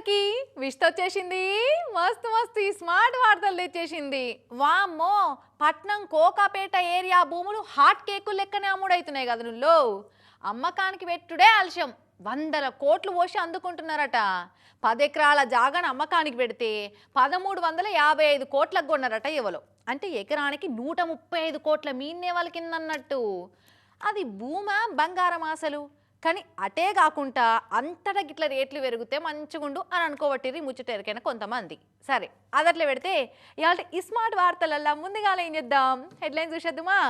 అందరికి విష్ట వచ్చేసింది. మస్తు మస్తు ఈ స్మార్ట్ వార్తలు తెచ్చేసింది. వామ్మో పట్నం కోకాపేట ఏరియా భూములు హాట్ కేకులు లెక్కనే అమ్ముడవుతున్నాయి కదనుల్లో అమ్మకానికి పెట్టుడే ఆలస్యం. వందల కోట్లు పోసి అందుకుంటున్నారట. పదెకరాల జాగను అమ్మకానికి పెడితే పదమూడు వందల యాభై ఐదు కోట్లకు కొన్నారట ఇవ్వలో అంటే ఎకరానికి నూట ముప్పై ఐదు కోట్ల మీన్నే వాళ్ళకిందన్నట్టు అది భూమా బంగారం ఆశలు కానీ అటే కాకుండా అంతటా గిట్ల రేట్లు పెరిగితే మంచిగుండు అని అనుకోబట్టిరి ముచ్చటెరికైనా కొంతమంది. సరే అదట్లే పెడితే ఇవాళ ఈ స్మార్ట్ వార్తలల్లా ముందుగా ఏం చేద్దాం? హెడ్లైన్స్ చూసేద్దామా?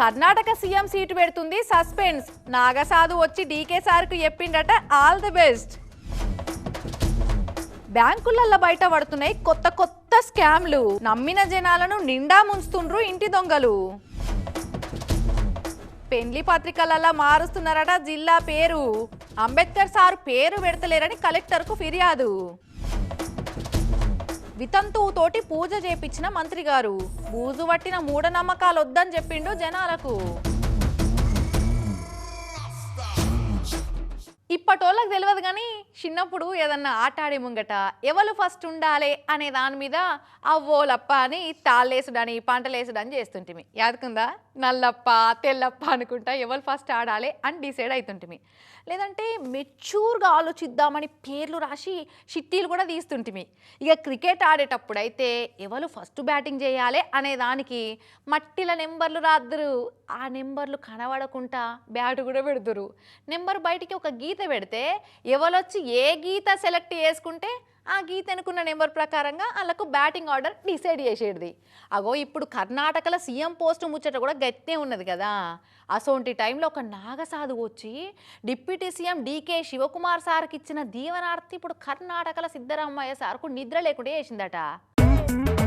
కర్ణాటక సీఎం సీటు పెడుతుంది సస్పెన్స్. నాగసాధు వచ్చి డీకే సార్కు చెప్పిండట ఆల్ ది బెస్ట్. బ్యాంకులల్లో బయట పడుతున్నాయి కొత్త కొత్త స్కామ్లు. నమ్మిన జనాలను నిండా ముంచుతుండ్రు ఇంటి దొంగలు. పెండ్లి పత్రికలలో మారుస్తున్నారట జిల్లా పేరు. అంబేద్కర్ సార్ పేరు పెడతలేరని కలెక్టర్కు ఫిర్యాదు. వితంతువుతోటి పూజ చేపించిన మంత్రి గారు బూజు పట్టిన మూఢనమ్మకాలు వద్దని చెప్పిండు జనాలకు. ఇప్పటోళ్ళకి తెలియదు కానీ చిన్నప్పుడు ఏదన్నా ఆట ఆడే ముంగట ఎవరు ఫస్ట్ ఉండాలి అనే దాని మీద అవ్వోలప్ప అని తాళ్ళేసుడని పంటలేసుడని చేస్తుంటిమి. యాదుకుందా? నల్లప్ప తెల్లప్ప అనుకుంటా ఎవరు ఫస్ట్ ఆడాలి అని డిసైడ్ అవుతుంటిమి లేదంటే మెచ్యూర్గా ఆలోచిద్దామని పేర్లు రాసి షిట్టీలు కూడా తీస్తుంటిమి. ఇక క్రికెట్ ఆడేటప్పుడు అయితే ఎవరు ఫస్ట్ బ్యాటింగ్ చేయాలి అనే దానికి మట్టిల నెంబర్లు రాద్దరు. ఆ నెంబర్లు కనబడకుండా బ్యాట్ కూడా పెడుతురు నెంబర్ బయటికి ఒక గీత పెడితే ఎవరొచ్చి ఏ గీత సెలెక్ట్ చేసుకుంటే ఆ గీత అనుకున్న నెంబర్ ప్రకారంగా వాళ్ళకు బ్యాటింగ్ ఆర్డర్ డిసైడ్ చేసేది. అగో ఇప్పుడు కర్ణాటకలో సీఎం పోస్ట్ ముచ్చట కూడా గట్టే ఉన్నది కదా. అసోంటి టైంలో ఒక నాగసాధు వచ్చి డిప్యూటీ సీఎం డీకే శివకుమార్ సార్కి ఇచ్చిన దీవనార్థి ఇప్పుడు కర్ణాటకలో సిద్ధరామయ్య సార్కు నిద్ర లేకుండా చేసిందట.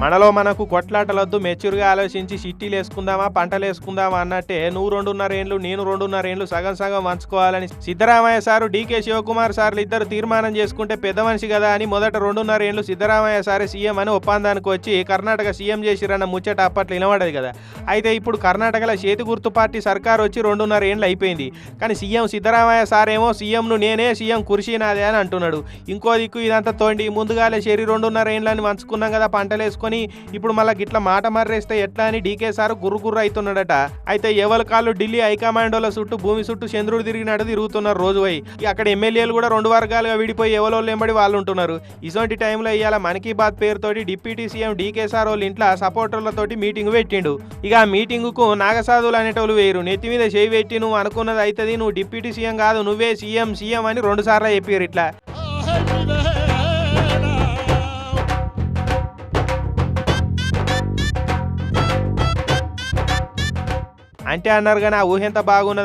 మనలో మనకు కొట్లాటలొద్దు మెచ్యూర్గా ఆలోచించి సిట్టీలు వేసుకుందామా పంటలు వేసుకుందామా అన్నట్టే నువ్వు రెండున్నర ఏండ్లు నేను రెండున్నర ఏండ్లు సగం సగం వంచుకోవాలని సిద్ధరామయ్య సారు డీకే శివకుమార్ సార్లు ఇద్దరు తీర్మానం చేసుకుంటే పెద్ద మనిషి కదా అని మొదట రెండున్నర ఏండ్లు సిద్ధరామయ్య సారే సీఎం అని ఒప్పందానికి వచ్చి కర్ణాటక సీఎం చేసిరన్న ముచ్చట అప్పట్లో వినబడదు కదా. అయితే ఇప్పుడు కర్ణాటకలో చేతి గుర్తు పార్టీ సర్కార్ వచ్చి రెండున్నర ఏండ్లు అయిపోయింది. కానీ సీఎం సిద్ధరామయ్య సారేమో సీఎంను నేనే సీఎం కుర్చీ నాదే అని అంటున్నాడు. ఇంకో దిక్కు ఇదంతా తోండి ముందుగాలే చెరి రెండున్నర ఏండ్లని వంచుకున్నాం కదా పంటలు వేసుకొని ఇప్పుడు మళ్ళీ గిట్ల మాట మర్రేస్తే ఎట్లా అని డీకే సార్ గుర్రుగుర్ర అవుతున్నాడట అయితే ఎవరి కాళ్ళు ఢిల్లీ హైకమాండోల చుట్టూ భూమి చుట్టూ చంద్రుడు తిరిగినట్టు తిరుగుతున్నారు రోజు పోయి అక్కడ ఎమ్మెల్యేలు కూడా రెండు వర్గాలుగా విడిపోయి ఎవరో ఎంబడి వాళ్ళు ఉంటున్నారు ఇటువంటి టైంలో ఇవాళ మన్ కీ బాత్ పేరుతోటి డిప్యూటీ సీఎం డీకే సార్ వాళ్ళ ఇంట్లో సపోర్టర్లతోటి మీటింగ్ పెట్టిండు. ఇక ఆ మీటింగుకు నాగసాధువులు అనేటోళ్ళు వేరు నెత్తి మీద చేయి పెట్టి నువ్వు అనుకున్నది అవుతుంది నువ్వు డిప్యూటీ సీఎం కాదు నువ్వే సీఎం సీఎం అని రెండు సార్లు చెప్పారు ఇట్లా. అంటే అన్నారు కానీ ఆ ఊహ ఎంత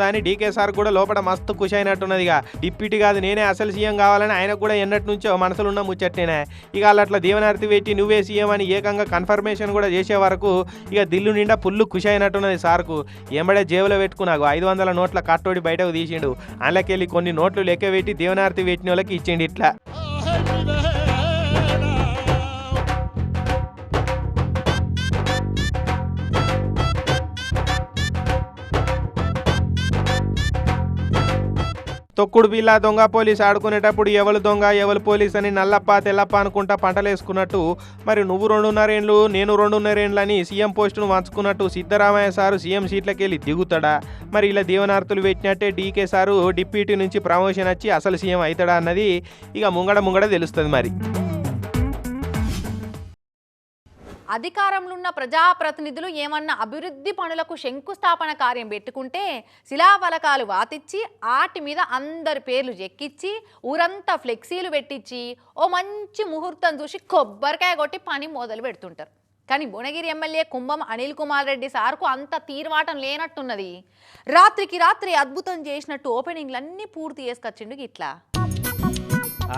అని డీకే సార్ కూడా లోపల మస్తు ఖుషి అయినట్టున్నదిగా డిప్యూటీ కాదు నేనే అసలు సీఎం కావాలని ఆయన కూడా ఎన్నటి నుంచో మనసులో ఉన్న ముచ్చట్నేనే. ఇక వాళ్ళు అట్లా దీవనార్తి పెట్టి నువ్వే సీఎం అని ఏకంగా కన్ఫర్మేషన్ కూడా చేసే వరకు ఇక దిల్లు నిండా పుల్లు ఖుషి అయినట్టున్నది సార్కు. ఎంబడే జేబులో పెట్టుకున్నాకు ఐదు వందల నోట్ల కట్టోడి బయటకు తీసిండు. అందులోకెళ్ళి కొన్ని నోట్లు లెక్క పెట్టి దీవనార్తి పెట్టిన వాళ్ళకి ఇచ్చిండు ఇట్లా. తొక్కుడు బిల్ల దొంగ పోలీస్ ఆడుకునేటప్పుడు ఎవరు దొంగ ఎవరు పోలీస్ అని నల్లప్ప తెల్లప్ప అనుకుంటా పంటలేసుకున్నట్టు మరి నువ్వు రెండున్నరేండ్లు నేను రెండున్నరేండ్లు అని సీఎం పోస్టును వంచుకున్నట్టు సిద్ధరామయ్య సారు సీఎం సీట్లకి వెళ్ళి దిగుతాడా? మరి ఇలా దీవనార్థులు పెట్టినట్టే డీకే సారు డిప్యూటీ నుంచి ప్రమోషన్ వచ్చి అసలు సీఎం అవుతాడా అన్నది ఇక ముంగడ ముంగడ తెలుస్తుంది మరి. అధికారంలో ఉన్న ప్రజాప్రతినిధులు ఏమన్నా అభివృద్ధి పనులకు శంకుస్థాపన కార్యం పెట్టుకుంటే శిలాఫలకాలు వాతిచ్చి ఆటి మీద అందరి పేర్లు చెక్కిచ్చి ఊరంతా ఫ్లెక్సీలు పెట్టించి ఓ మంచి ముహూర్తం చూసి కొబ్బరికాయ కొట్టి పని మొదలు పెడుతుంటారు. కానీ భువనగిరి ఎమ్మెల్యే కుంభం అనిల్ కుమార్ రెడ్డి సార్కు అంత తీర్వాటం లేనట్టున్నది. రాత్రికి రాత్రి అద్భుతం చేసినట్టు ఓపెనింగ్లన్నీ పూర్తి చేసుకొచ్చిండు ఇట్లా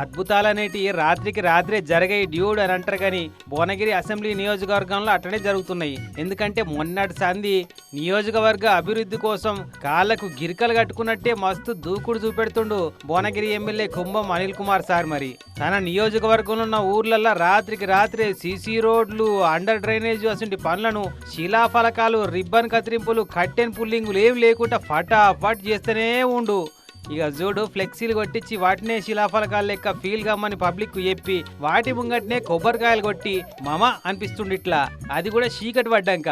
అద్భుతాలనేటి రాత్రికి రాత్రే జరిగే డ్యూడ్ అని అంటారు కానీ భువనగిరి అసెంబ్లీ నియోజకవర్గంలో అట్లనే జరుగుతున్నాయి. ఎందుకంటే మొన్నటి సంధి నియోజకవర్గ అభివృద్ధి కోసం కాళ్ళకు గిరికలు కట్టుకున్నట్టే మస్తు దూకుడు చూపెడుతుండు భువనగిరి ఎమ్మెల్యే కుంభం అనిల్ కుమార్ సార్ మరి. తన నియోజకవర్గంలో ఉన్న ఊర్లల్లో రాత్రికి రాత్రే సీసీ రోడ్లు అండర్ డ్రైనేజ్ అసంటి పనులను శిలాఫలకాలు రిబ్బన్ కత్తిరింపులు కట్టెన్ పుల్లింగులు ఏం లేకుండా ఫటాఫట్ చేస్తూనే ఉండు. ఇక చూడు ఫ్లెక్సీలు కొట్టించి వాటినే శిలాఫలకాలు లెక్క ఫీల్ కమ్మని పబ్లిక్కు చెప్పి వాటి ముంగట్నే కొబ్బరికాయలు కొట్టి మమ అనిపిస్తుండి ఇట్లా అది కూడా చీకటి పడ్డాక.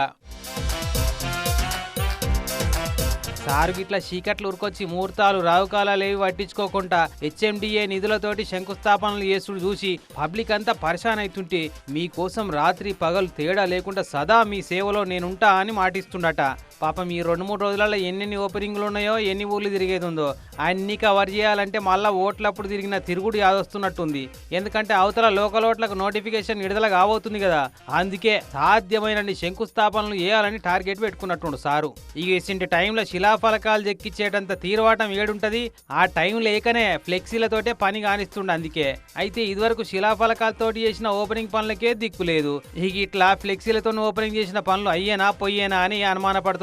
సారు గిట్ల చీకట్లు ఉరికొచ్చి ముహూర్తాలు రావుకాలాలు ఏవి పట్టించుకోకుండా హెచ్ఎండిఏ నిధులతోటి శంకుస్థాపనలు చేసుడు చూసి పబ్లిక్ అంతా పరిశాన్ అవుతుంటే మీకోసం రాత్రి పగలు తేడా లేకుండా సదా మీ సేవలో నేనుంటా అని మాటిస్తుండట. పాపం ఈ రెండు మూడు రోజులలో ఎన్నెన్ని ఓపెనింగ్లు ఉన్నాయో ఎన్ని ఊర్లు తిరిగేది ఉందో అన్ని కవర్ చేయాలంటే మళ్ళా ఓట్లప్పుడు తిరిగిన తిరుగుడు యాదొస్తున్నట్టుంది. ఎందుకంటే అవతల లోకల్ ఓట్లకు నోటిఫికేషన్ విడుదల కాబోతుంది కదా. అందుకే సాధ్యమైన శంకుస్థాపనలు చేయాలని టార్గెట్ పెట్టుకున్నట్టుండు సారు. ఈ ఇసింటి టైంలో శిలాఫలకాలు చెక్కిచ్చేటంత తీరువాటం ఏడుంటది. ఆ టైం లేకనే ఫ్లెక్సీలతోటే పని కానిస్తుండే అందుకే. అయితే ఇదివరకు శిలాఫలకాలతోటి చేసిన ఓపెనింగ్ పనులకే దిక్కు లేదు. ఇక ఇట్లా ఫ్లెక్సీలతో ఓపెనింగ్ చేసిన పనులు అయ్యేనా పొయ్యేనా అని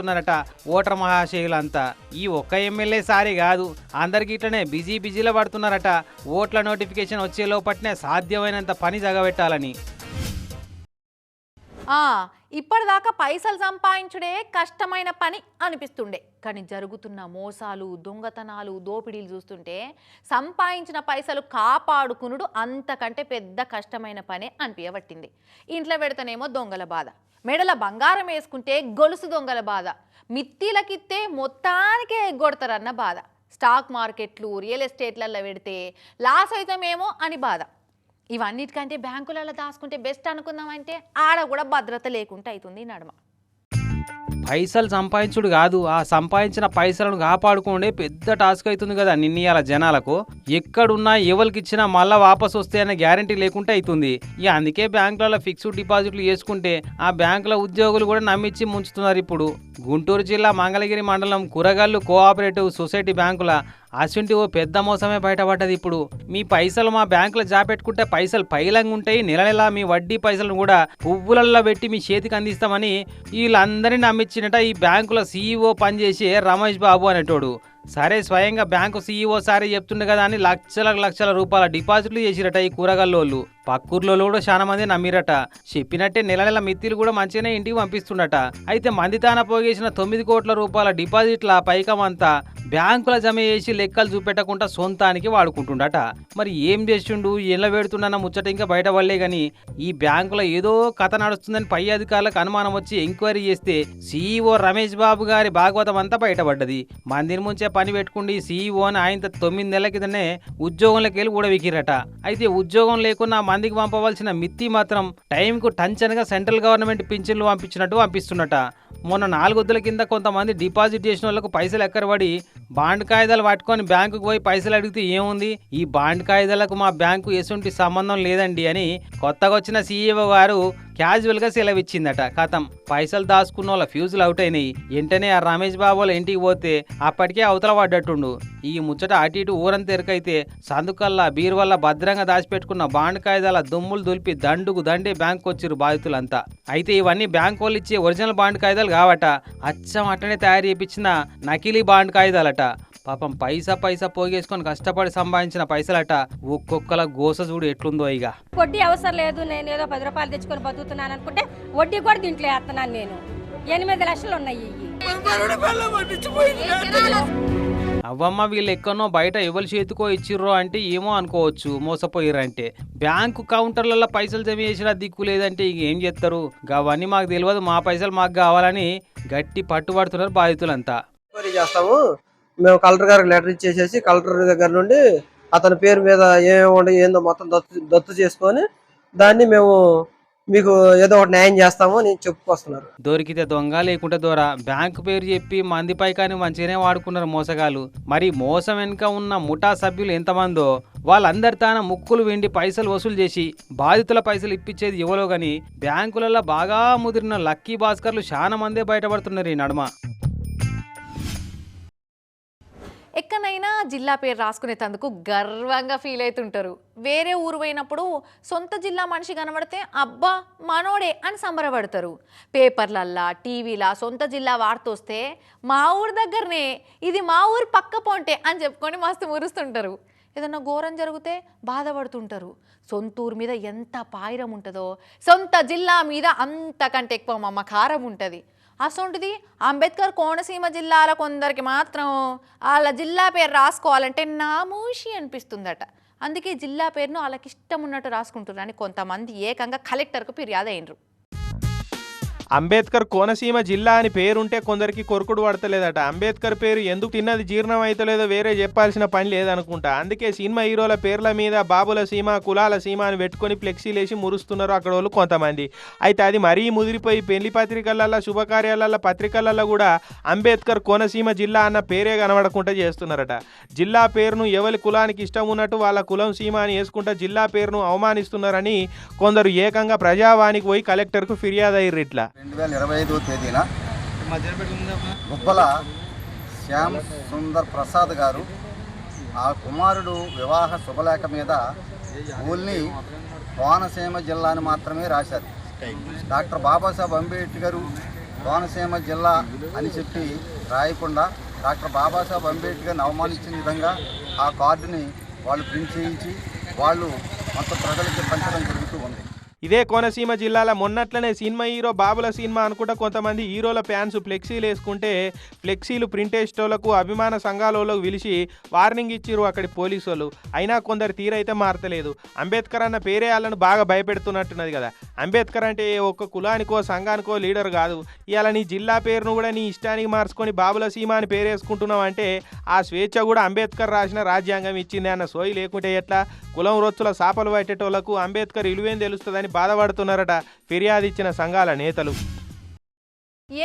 అనుమానపడుతున్నారట ఓటర్ మహాశయులంతా. ఈ ఒక్క ఎమ్మెల్యే సారి కాదు అందరికి ఇట్లనే బిజీ బిజీలో పడుతున్నారట. ఓట్ల నోటిఫికేషన్ వచ్చే లోపట్నే సాధ్యమైనంత పని జగబెట్టాలని. ఇప్పటిదాకా పైసలు సంపాదించుడే కష్టమైన పని అనిపిస్తుండే. కానీ జరుగుతున్న మోసాలు దొంగతనాలు దోపిడీలు చూస్తుంటే సంపాదించిన పైసలు కాపాడుకునుడు అంతకంటే పెద్ద కష్టమైన పనే అనిపించబట్టింది ఇంట్లో పెడితేనేమో దొంగల బాధ. మెడల బంగారం వేసుకుంటే గొలుసు దొంగల బాధ. మిత్తిలకిత్తే మొత్తానికే ఎగ్గొడతారన్న బాధ. స్టాక్ మార్కెట్లు రియల్ ఎస్టేట్లలో పెడితే లాస్ అవుతామేమో అని బాధ. ఇవన్నిటికంటే బ్యాంకులలో దాచుకుంటే బెస్ట్ అనుకుందామంటే ఆడ కూడా భద్రత లేకుండా అవుతుంది నడమ. పైసలు సంపాదించుడు కాదు. ఆ సంపాదించిన పైసలను కాపాడుకోండే పెద్ద టాస్క్ అవుతుంది కదా నిన్నయాల జనాలకు. ఎక్కడున్నా ఎవరికి ఇచ్చినా మళ్ళా వాపసు వస్తాయనే గ్యారంటీ లేకుండా అవుతుంది ఇక అందుకే బ్యాంకులలో ఫిక్స్డ్ డిపాజిట్లు చేసుకుంటే ఆ బ్యాంకుల ఉద్యోగులు కూడా నమ్మించి ముంచుతున్నారు ఇప్పుడు. గుంటూరు జిల్లా మంగళగిరి మండలం కూరగాళ్ళు కోఆపరేటివ్ సొసైటీ బ్యాంకుల అసంటి ఓ పెద్ద మోసమే బయటపడ్డది ఇప్పుడు. మీ పైసలు మా బ్యాంకులో జాపెట్టుకుంటే పైసలు పైలంగా ఉంటాయి నెల నెలా మీ వడ్డీ పైసలను కూడా పువ్వులల్లో పెట్టి మీ చేతికి అందిస్తామని వీళ్ళందరినీ నమ్మించినట ఈ బ్యాంకులో సీఈఓ పనిచేసే రమేష్ బాబు అనేటోడు. సరే స్వయంగా బ్యాంకు సీఈఓ సారే చెప్తుండే కదా అని లక్షల లక్షల రూపాయల డిపాజిట్లు చేసిరట ఈ కూరగాయలు పక్కూర్లో కూడా చాలా మంది నమ్మిరట. చెప్పినట్టే నెల నెల మిత్తిలు కూడా మంచిగానే ఇంటికి పంపిస్తుండట. అయితే మంది తాన పోగేసిన తొమ్మిది కోట్ల రూపాయల డిపాజిట్ల పైకమంతా బ్యాంకుల జమ చేసి లెక్కలు చూపెట్టకుండా సొంతానికి వాడుకుంటుండట. మరి ఏం చేస్తుండు ఎలా పెడుతుండన్న ముచ్చట ఇంకా బయటపడలే గాని ఈ బ్యాంకులో ఏదో కథ నడుస్తుందని పై అధికారులకు అనుమానం వచ్చి ఎంక్వైరీ చేస్తే సీఈఓ రమేష్ బాబు గారి భాగవతం అంతా బయటపడ్డది. మందిని ముంచే పని పెట్టుకుండి సీఈఓ అని ఆయన తొమ్మిది నెలల కిందనే ఉద్యోగంలోకి వెళ్ళి కూడా వికిరట అయితే ఉద్యోగం లేకున్నా మందికి పంపవలసిన మిత్తి మాత్రం టైంకు టంచనగా సెంట్రల్ గవర్నమెంట్ పింఛన్లు పంపించినట్టు పంపిస్తున్నట మొన్న నాలుగొద్దుల కింద కొంతమంది డిపాజిట్ చేసిన వాళ్ళకు పైసలు ఎక్కరబడి బాండ్ కాయిదాలు పట్టుకొని బ్యాంకుకు పోయి పైసలు అడిగితే ఏముంది? ఈ బాండ్ కాయిదాలకు మా బ్యాంకు ఎసుంటి సంబంధం లేదండి అని కొత్తగా వచ్చిన సీఈఓ గారు క్యాజువల్గా సెలవిచ్చిందట కథం. పైసలు దాచుకున్న వాళ్ళ ఫ్యూజులు అవుట్ అయినాయి. వెంటనే ఆ రమేష్ బాబు వాళ్ళ ఇంటికి పోతే అప్పటికే అవతల పడ్డట్టుండు. ఈ ముచ్చట అటు ఇటు ఊరం తెరకైతే సందుకల్లా బీరువల్ల భద్రంగా దాచిపెట్టుకున్న బాండ్ కాయిదాల దుమ్ములు దులిపి దండుకు దండే బ్యాంకు వచ్చిరు బాధితులంతా. అయితే ఇవన్నీ బ్యాంకు వాళ్ళు ఇచ్చే ఒరిజినల్ బాండ్ కాయిదాలు కావట. అచ్చం అట్టనే తయారు చేయించిన నకిలీ బాండ్ కాయిదాలట పాపం పైసా పైసా పోగేసుకొని కష్టపడి సంపాదించిన పైసలట. ఒక్కొక్కల గోస చూడు ఎట్లుందో ఇక వడ్డీ అవసరం లేదు నేను ఏదో పది రూపాయలు తెచ్చుకొని బతుకుతున్నాను అనుకుంటే వడ్డీ కూడా దీంట్లో వేస్తున్నాను నేను. ఎనిమిది లక్షలు ఉన్నాయి. అవ్వమ్మ వీళ్ళు ఎక్కడనో బయట ఎవరి చేతికో ఇచ్చిర్రో అంటే ఏమో అనుకోవచ్చు మోసపోయిర్రంటే. బ్యాంకు కౌంటర్లలో పైసలు జమ చేసిన దిక్కు లేదంటే ఇక ఏం చేస్తారు అవన్నీ మాకు తెలియదు మా పైసలు మాకు కావాలని గట్టి పట్టుబడుతున్నారు బాధితులంతా. చేస్తాము మేము కలెక్టర్ గారికి లెటర్ ఇచ్చేసేసి కలెక్టర్ దగ్గర నుండి అతని పేరు మీద ఏమేమి ఏందో మొత్తం దత్తు దత్తు చేసుకొని దాన్ని మేము మీకు ఏదో ఒకటి న్యాయం చేస్తాము నేను చెప్పుకొస్తున్నారు. దొరికితే దొంగ లేకుంటే దొర. బ్యాంకు పేరు చెప్పి మందిపై కానీ మంచిగానే వాడుకున్నారు మోసగాలు మరి మోసం వెనుక ఉన్న ముఠా సభ్యులు ఎంతమందో వాళ్ళందరి తాన ముక్కులు వెండి పైసలు వసూలు చేసి బాధితుల పైసలు ఇప్పించేది ఎవరో గాని బ్యాంకులలో బాగా ముదిరిన లక్కీ భాస్కర్లు చాలా మందే బయటపడుతున్నారు ఈ నడుమ. ఎక్కడైనా జిల్లా పేరు రాసుకునేటందుకు గర్వంగా ఫీల్ అవుతుంటారు. వేరే ఊరు పోయినప్పుడు సొంత జిల్లా మనిషి కనబడితే అబ్బా మనోడే అని సంబరపడతారు. పేపర్లల్లా టీవీలా సొంత జిల్లా వార్తొస్తే మా ఊరు దగ్గరనే ఇది మా ఊరు పక్క పొంటే అని చెప్పుకొని మస్తు మురుస్తుంటారు. ఏదన్నా ఘోరం జరిగితే బాధపడుతుంటారు. సొంత ఊరు మీద ఎంత పాయిరం ఉంటుందో సొంత జిల్లా మీద అంతకంటే ఎక్కువ మమకారం ఉంటుంది. అసొంటిది అంబేద్కర్ కోనసీమ జిల్లాల కొందరికి మాత్రం వాళ్ళ జిల్లా పేరు రాసుకోవాలంటే నామూషి అనిపిస్తుందట. అందుకే జిల్లా పేరును వాళ్ళకి ఇష్టం ఉన్నట్టు రాసుకుంటున్నారని కొంతమంది ఏకంగా కలెక్టర్కు ఫిర్యాదు అయినరు. అంబేద్కర్ కోనసీమ జిల్లా అని పేరుంటే కొందరికి కొరుకుడు పడతలేదట. అంబేద్కర్ పేరు ఎందుకు తిన్నది జీర్ణం అవుతలేదో వేరే చెప్పాల్సిన పని లేదనుకుంటా. అందుకే సినిమా హీరోల పేర్ల మీద బాబుల సీమ కులాల సీమ అని పెట్టుకొని ఫ్లెక్సీలేసి మురుస్తున్నారు అక్కడ వాళ్ళు కొంతమంది. అయితే అది మరీ ముదిరిపోయి పెళ్ళి పత్రికలల్లో శుభకార్యాలల్లో పత్రికలలో కూడా అంబేద్కర్ కోనసీమ జిల్లా అన్న పేరే కనబడకుండా చేస్తున్నారట. జిల్లా పేరును ఎవరి కులానికి ఇష్టం ఉన్నట్టు వాళ్ళ కులం సీమ అని వేసుకుంటా జిల్లా పేరును అవమానిస్తున్నారని కొందరు ఏకంగా ప్రజావానికి పోయి కలెక్టర్కు ఫిర్యాదు అయ్యారు ఇట్లా. రెండు వేల ఇరవై ఐదో తేదీన గుబ్బల శ్యామ్ సుందర్ ప్రసాద్ గారు ఆ కుమారుడు వివాహ శుభలేఖ మీద ఊల్ని కోనసీమ జిల్లాని మాత్రమే రాశారు. డాక్టర్ బాబాసాహెబ్ అంబేద్కర్ కోనసీమ జిల్లా అని చెప్పి రాయకుండా డాక్టర్ బాబాసాహెబ్ అంబేద్కర్ని అవమానించిన విధంగా ఆ కార్డుని వాళ్ళు ప్రింట్ చేయించి వాళ్ళు మొత్తం ప్రజలకి పంచడం జరుగుతూ ఉంది. ఇదే కోనసీమ జిల్లాల మొన్నట్లనే సినిమా హీరో బాబుల సినిమా అనుకుంటా కొంతమంది హీరోల ఫ్యాన్స్ ఫ్లెక్సీలు వేసుకుంటే ఫ్లెక్సీలు ప్రింటేస్టోలకు అభిమాన సంఘాలలో పిలిచి వార్నింగ్ ఇచ్చిరు అక్కడి పోలీసు వాళ్ళు అయినా కొందరు తీరైతే మారతలేదు. అంబేద్కర్ అన్న పేరే వాళ్ళను బాగా భయపెడుతున్నట్టున్నది కదా. అంబేద్కర్ అంటే ఒక్క కులానికో సంఘానికో లీడర్ కాదు. ఇవాళ నీ జిల్లా పేరును కూడా నీ ఇష్టానికి మార్చుకొని బాబుల సీమ అని పేరేసుకుంటున్నావు అంటే ఆ స్వేచ్ఛ కూడా అంబేద్కర్ రాసిన రాజ్యాంగం ఇచ్చింది అన్న సోయి లేకుంటే ఎట్లా? కులం రొచ్చుల సాపలు పట్టేటోళ్ళకు అంబేద్కర్ ఇలువేం తెలుస్తుందని బాధపడుతున్నారట ఫిర్యాదు ఇచ్చిన సంఘాల నేతలు.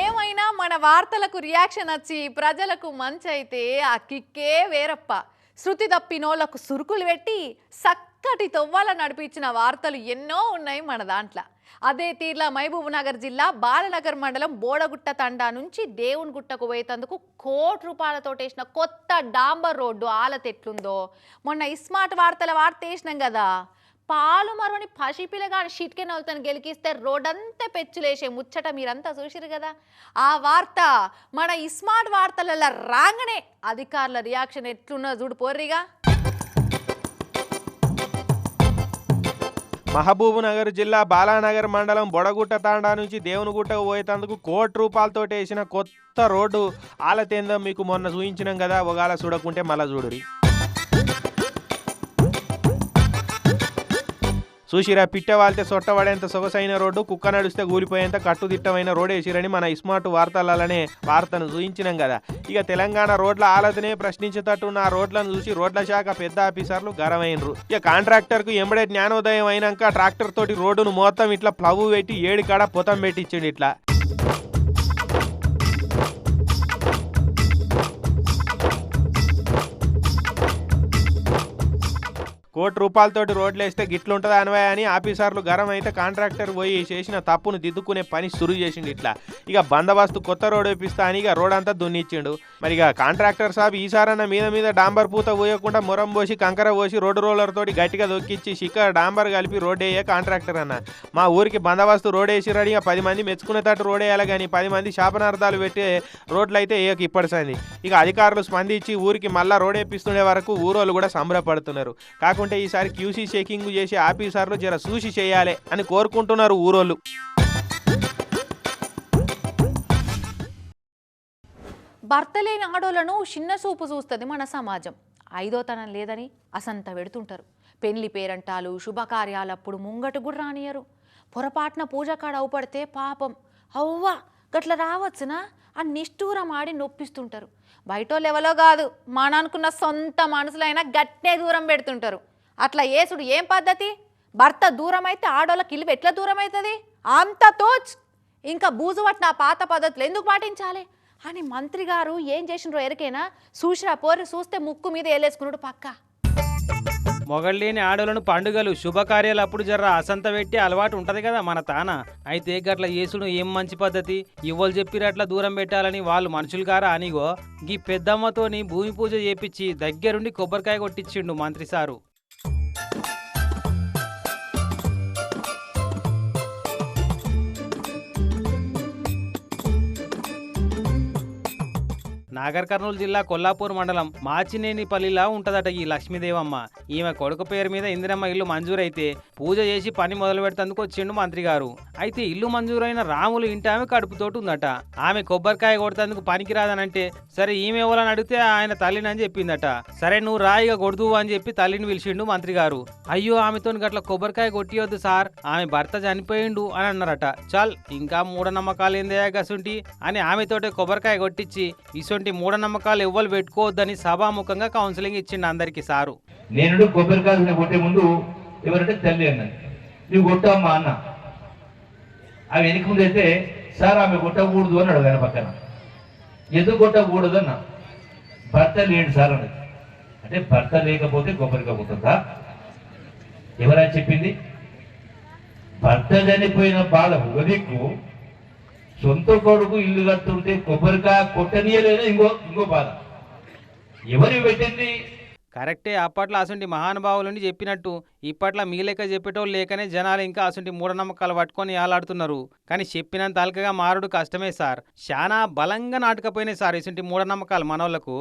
ఏమైనా మన వార్తలకు రియాక్షన్ వచ్చి ప్రజలకు మంచి అయితే ఆ కిక్కే వేరప్ప. శృతి తప్పినోళ్ళకు సురుకులు పెట్టి చక్కటి తొవ్వాల నడిపించిన వార్తలు ఎన్నో ఉన్నాయి మన దాంట్లో. అదే తీర్లా మహబూబ్ నగర్ జిల్లా బాలనగర్ మండలం బోడగుట్ట తండా నుంచి దేవునిగుట్టకు పోయేందుకు కోటి రూపాయలతో వేసిన కొత్త డాంబర్ రోడ్డు ఆలతెట్లుందో? మొన్న ఇస్మార్ట్ వార్తల వార్త వేసినాం కదా. పాలు మరవని పసిపిల్లగాని షిట్కెన్ అవుతాను గెలికిస్తే రోడంతా పెచ్చులేసే ముచ్చట మీరంతా చూసిరు కదా. ఆ వార్త మన ఇస్మార్ట్ వార్తలలో రాగానే అధికారుల రియాక్షన్ ఎట్లున్నా చూడు పోర్రిగా. మహబూబ్నగర్ జిల్లా బాలానగర్ మండలం బొడగుట్ట తాండా నుంచి దేవునిగుట్టకు పోయేటందుకు కోటి రూపాయలతో వేసిన కొత్త రోడ్డు ఆలతేందో మీకు మొన్న చూయించినాం కదా ఒకవేళ చూడకుంటే మళ్ళా చూడురి చూసిరా పిట్ట వాళ్తే సొట్టబడేంత సొగసైన రోడ్డు కుక్క నడిస్తే కూలిపోయేంత కట్టుదిట్టమైన రోడ్ వేసిరని మన ఇస్మార్ట్ వార్తలనే వార్తను చూయించినాం కదా. ఇక తెలంగాణ రోడ్ల ఆలతనే ప్రశ్నించేటట్టున్న ఆ రోడ్లను చూసి రోడ్ల శాఖ పెద్ద ఆఫీసర్లు గరమైనరు ఇక కాంట్రాక్టర్కు ఎంబడే జ్ఞానోదయం అయినాక ట్రాక్టర్ తోటి రోడ్డును మొత్తం ఇట్లా ప్లవ్ పెట్టి ఏడు కాడ పొతం పెట్టించిండు ఇట్లా. కోటి రూపాయలతోటి రోడ్లు వేస్తే గిట్లుంటుందా అనవా అని ఆఫీసర్లు గరం అయితే కాంట్రాక్టర్ పోయి చేసిన తప్పును దిద్దుకునే పని సురు చేసిండు ఇట్లా. ఇక బందోబస్తు కొత్త రోడ్ వేపిస్తా అని ఇక రోడ్ అంతా దున్నిచ్చిండు. మరి ఇక కాంట్రాక్టర్ సాబ్ ఈసారన్న మీద మీద డాంబర్ పూత పోయకుండా మురం పోసి కంకర పోసి రోడ్డు రోలర్ తోటి గట్టిగా దొక్కిచ్చి శిఖర్ డాంబర్ కలిపి రోడ్ వేయే కాంట్రాక్టర్ అన్న. మా ఊరికి బందోబస్తు రోడ్ వేసిరాడు ఇక పది మంది మెచ్చుకునేటట్టు రోడ్ వేయాలి కానీ పది మంది శాపనార్థాలు పెట్టే రోడ్లు అయితే వేయక ఇప్పటిసంది ఇక అధికారులు స్పందించి ఊరికి మళ్ళా రోడ్ వేపిస్తుండే వరకు ఊరోళ్ళు కూడా సంబరపడుతున్నారు. కాకుండా కాకుంటే ఈసారి క్యూసీ చెకింగ్ చేసి ఆఫీసర్లు జర చూసి చేయాలి అని కోరుకుంటున్నారు ఊరోళ్ళు. భర్త లేని ఆడోళ్ళను చిన్న చూపు చూస్తుంది మన సమాజం. ఐదోతనం లేదని అసంత పెడుతుంటారు. పెళ్ళి పేరంటాలు శుభకార్యాలప్పుడు ముంగటు కూడా రానియరు పొరపాటున పూజ కాడ అవుపడితే పాపం. అవ్వా గట్ల రావచ్చునా? అని నిష్ఠూరం ఆడి నొప్పిస్తుంటారు. బయటోళ్ళు ఎవలో కాదు మన అనుకున్న సొంత మనసులైనా గట్టే దూరం పెడుతుంటారు. అట్లా ఏసుడు ఏం పద్ధతి? భర్త దూరం అయితే ఆడోళ్ళకి ఇల్లు ఎట్లా దూరం అవుతుంది అంత తోచ్! ఇంకా బూజు పట్టిన పాత పద్ధతులు ఎందుకు పాటించాలి? అని మంత్రి గారు ఏం చేసినారో ఎరికైనా? చూసిరా పోరు చూస్తే ముక్కు మీద వేలేసుకున్నాడు పక్క. మొగళ్ళేని ఆడోళ్ళను పండుగలు శుభకార్యాలు అప్పుడు జర్ర అసంత పెట్టి అలవాటు ఉంటది కదా మన తాన? అయితే గట్ల యేసుడు ఏం మంచి పద్ధతి? ఇవ్వలు చెప్పిరట్లా దూరం పెట్టాలని వాళ్ళు మనుషులు గారా అనిగో? గీ పెద్దమ్మతోని భూమి పూజ చేపించి దగ్గరుండి కొబ్బరికాయ కొట్టించిండు మంత్రి సారు. నాగర్ కర్నూలు జిల్లా కొల్లాపూర్ మండలం మాచినేనిపల్లిలా ఉంటదట ఈ లక్ష్మీదేవమ్మ. ఈమె కొడుకు పేరు మీద ఇందిరమ్మ ఇల్లు మంజూరైతే పూజ చేసి పని మొదలు పెడతందుకు వచ్చిండు మంత్రి గారు. అయితే ఇల్లు మంజూరైన రాములు ఇంటి ఆమె కడుపుతోటి ఉందట. ఆమె కొబ్బరికాయ కొడతందుకు పనికిరాదనంటే సరే ఈమె ఎవరని అడిగితే ఆయన తల్లిని అని చెప్పిందట. సరే నువ్వు రాయిగా కొడుదువు అని చెప్పి తల్లిని పిలిచిండు మంత్రి గారు. అయ్యో ఆమెతో గట్ల కొబ్బరికాయ కొట్టియొద్దు సార్ ఆమె భర్త చనిపోయిండు అని అన్నారట. చాల్ ఇంకా మూఢనమ్మకాలు ఏందే గసుంటి అని ఆమెతోటే కొబ్బరికాయ కొట్టించి ఇసొంటి మూఢనమ్మకాలు ఎవ్వరు పెట్టుకోవద్దని సభాముఖంగా కౌన్సిలింగ్ ఇచ్చిండు అందరికి సారు. నేను కొబ్బరికాయలు కొట్టే ముందు ఎవరంటే తల్లి అన్నది. నువ్వు కొట్టామ్మా అన్న. ఆమె వెనక ముందు అయితే సార్ ఆమె కొట్టకూడదు అని అడగాను పక్కన. ఎందుకు కొట్టకూడదు అన్న. భర్త లేడు సార్ అన్నది. అంటే భర్త లేకపోతే కొబ్బరికాయ కొట్టుందా ఎవరా చెప్పింది? భర్త చనిపోయిన బాల హృదయకు సొంత కొడుకు ఇల్లు కట్టుంటే కొబ్బరికాయ కొట్టనీయలేదు ఇంకో ఇంకో బాధ. ఎవరు పెట్టింది? కరెక్టే అప్పట్లో అసంటి మహానుభావులని చెప్పినట్టు ఇప్పట్లో మిగిలేక చెప్పేటోళ్ళు లేకనే జనాలు ఇంకా అసంటి మూఢనమ్మకాలు పట్టుకొని ఆలాడుతున్నారు కానీ చెప్పినంత అల్కగా మారుడు కష్టమే సార్. చాలా బలంగా నాటకపోయినాయి సార్ ఇసంటి మూఢనమ్మకాలు మనోళ్ళకు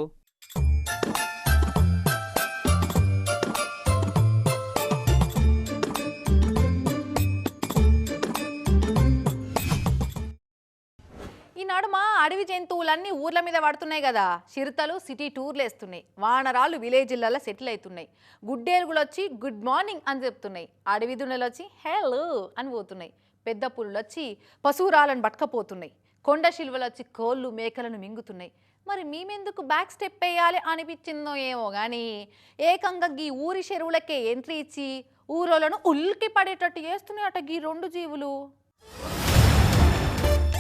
అడవి జంతువులన్నీ ఊర్ల మీద పడుతున్నాయి కదా. చిరుతలు సిటీ టూర్లు వేస్తున్నాయి. వానరాలు విలేజ్లలో సెటిల్ అవుతున్నాయి. గుడ్డేరుగులు వచ్చి గుడ్ మార్నింగ్ అని చెప్తున్నాయి. అడవి దున్నలు వచ్చి హెలో అని పోతున్నాయి. పెద్ద పులులు వచ్చి పశువురాలను పట్టుకపోతున్నాయి. కొండ శిల్వలు వచ్చి కోళ్ళు మేకలను మింగుతున్నాయి. మరి మేమెందుకు బ్యాక్ స్టెప్ వేయాలి అనిపించిందో ఏమో కానీ ఏకంగా గీ ఊరి చెరువులకే ఎంట్రీ ఇచ్చి ఊరోలను ఉల్కి పడేటట్టు చేస్తున్నాయట గీ రెండు జీవులు.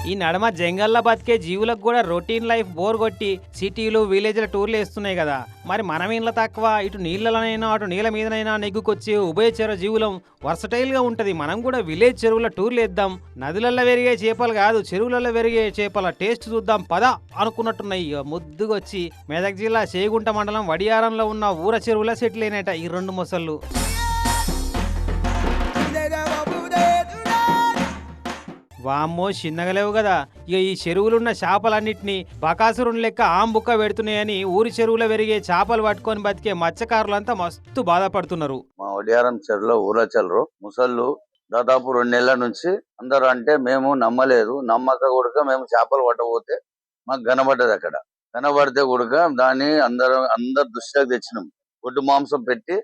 ఈ నడమ జంగల్లో బతికే జీవులకు కూడా రొటీన్ లైఫ్ బోర్ కొట్టి సిటీలు విలేజ్ల టూర్లు వేస్తున్నాయి కదా. మరి మనం ఇంట్లో తక్కువ ఇటు నీళ్ళలోనైనా అటు నీళ్ళ మీదనైనా నెగ్గుకొచ్చి ఉభయచర జీవులం వర్సటైల్గా ఉంటుంది. మనం కూడా విలేజ్ చెరువుల టూర్లు వేద్దాం. నదులలో పెరిగే చేపలు కాదు చెరువులలో పెరిగే చేపల టేస్ట్ చూద్దాం పద అనుకున్నట్టున్నాయి. ఇక ముద్దుగొచ్చి మెదక్ జిల్లా చేగుంట మండలం వడియారంలో ఉన్న ఊర చెరువుల సెటిల్ అయినట ఈ రెండు మొసళ్ళు. వామ్మో చిన్నగలేవు కదా. ఇక ఈ చెరువులున్న చేపలన్నింటినీ బకాసురుని లెక్క ఆంబుక్క పెడుతున్నాయని ఊరి చెరువులో పెరిగే చేపలు పట్టుకొని బతికే మత్స్యకారులంతా మస్తు బాధపడుతున్నారు. మా ఒడియారం చెరువులో ఊర చెల్లరు ముసళ్ళు దాదాపు రెండు నెలల నుంచి అందరూ అంటే మేము నమ్మలేదు. నమ్మక కూడా మేము చేపలు పట్టబోతే మాకు కనబడ్డది అక్కడ. కనబడితే కూడక దాన్ని అందరం అందరు దృష్టిలోకి తెచ్చినాము గుడ్డు మాంసం పెట్టి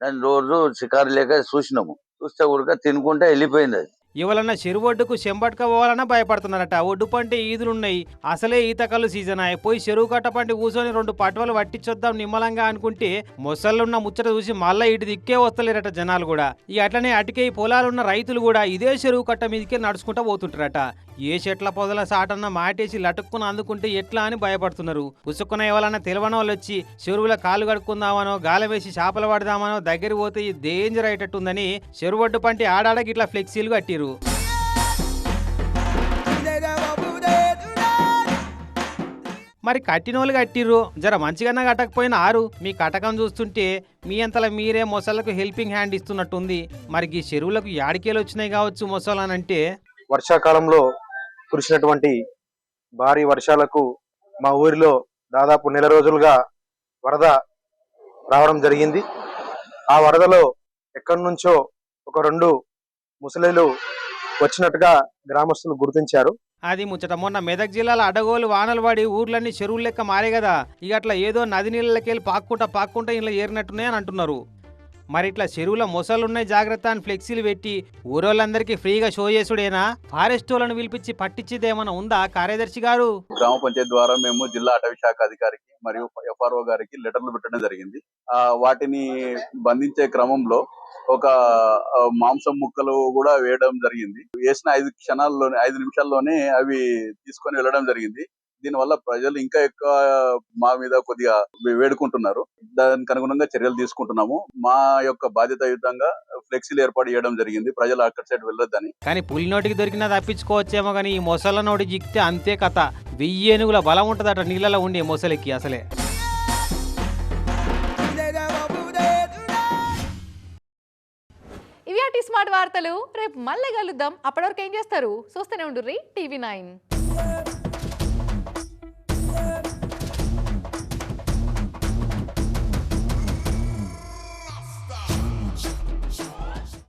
దాన్ని రోజు షికారు లేక చూసినాము. చూస్తే కూడక తినుకుంటే వెళ్ళిపోయింది అది. ఇవలన్న చెరువు ఒడ్డుకు చెంబట్క పోవాలన్నా భయపడుతున్నారట. ఒడ్డు పంటే ఈదులున్నాయి. అసలే ఈతకల్లు సీజన్ అయిపోయి పోయి చెరువు కట్ట పంటి కూర్చొని రెండు పట్వలు పట్టించొద్దాం నిమ్మలంగా అనుకుంటే మొసళ్ళున్న ముచ్చట చూసి మళ్ళీ ఇటు దిక్కే వస్తలేరట జనాలు కూడా. ఇక అట్లనే అటుకే పొలాలున్న రైతులు కూడా ఇదే చెరువు కట్ట మీదకే నడుచుకుంటూ పోతుంటారట. ఏ చెట్ల పొదల సాటన్న మాటేసి లటుక్కున అందుకుంటే ఎట్లా అని భయపడుతున్నారు? ఉసుక్కున ఎవరన్నా తెలియని వచ్చి చెరువుల కాలు కడుక్కుందామనో గాలి వేసి చేపలు పడదామనో దగ్గర పోతే డేంజర్ అయ్యేటట్టుందని చెరువు ఒడ్డు పంటి ఆడాడకి ఇట్లా ఫ్లెక్సీలు కట్టిరు మరి కట్టినోళ్ళు కట్టిర్రు. జర మంచిగానే కట్టకపోయినా ఆరు. మీ కటకం చూస్తుంటే మీ అంతలా మీరే మొసళ్ళకు హెల్పింగ్ హ్యాండ్ ఇస్తున్నట్టుంది. మరి ఈ చెరువులకు యాడికేలు వచ్చినాయి కావచ్చు అంటే వర్షాకాలంలో కురిసినటువంటి భారీ వర్షాలకు మా ఊరిలో దాదాపు నెల రోజులుగా వరద రావడం జరిగింది. ఆ వరదలో ఎక్కడి నుంచో ఒక రెండు ముసలిలు వచ్చినట్టుగా గ్రామస్తులు గుర్తించారు. అది ముచ్చట. మొన్న మెదక్ జిల్లాలో అడగోలు వానలు పడి ఊర్లన్నీ చెరువులు లెక్క మారే కదా. ఇక అట్లా ఏదో నది నీళ్ళకెళ్ళి పాక్కుంటా పాక్కుంటా ఇలా ఏరినట్టున్నాయని అని అంటున్నారు. మరి ఇట్లా చెరువుల మొసలున్నాయి జాగ్రత్త అని ఫ్లెక్సీలు పెట్టి ఊరోళ్ళందరికీ ఫ్రీగా షో చేసుడేనా? ఫారెస్ట్ వాళ్ళని పిలిపించి పట్టించేదేమైనా ఉందా కార్యదర్శి గారు? గ్రామ పంచాయతీ ద్వారా మేము జిల్లా అటవీ శాఖ అధికారికి మరియు ఎఫ్ఆర్ఓ గారికి లెటర్లు పెట్టడం జరిగింది. వాటిని బంధించే క్రమంలో ఒక మాంసం ముక్కలు కూడా వేయడం జరిగింది. వేసిన ఐదు క్షణాల్లోనే ఐదు నిమిషాల్లోనే అవి తీసుకొని వెళ్ళడం జరిగింది. దీనివల్ల ప్రజలు ఇంకా ఎక్కువ మా మీద కొద్దిగా వేడుకుంటున్నారు. దానికి అనుగుణంగా చర్యలు తీసుకుంటున్నాము. మా యొక్క బాధ్యతాయుతంగా ఫ్లెక్సీలు ఏర్పాటు చేయడం జరిగింది. ప్రజలు అక్కడి సైడ్ వెళ్ళొద్దని. కానీ పులి నోటికి దొరికినా తప్పించుకోవచ్చేమో కానీ ఈ మొసళ్ళ నోటి జిక్కితే అంతే కథ. వెయ్యి ఏనుగుల బలం ఉంటుందట నీళ్ళలో ఉండే మొసలికి అసలే. ఇవి అటు స్మార్ట్ వార్తలు. రేపు మళ్ళీ కలుద్దాం. అప్పటివరకు ఏం చేస్తారు? చూస్తూనే ఉండు టీవీ నైన్.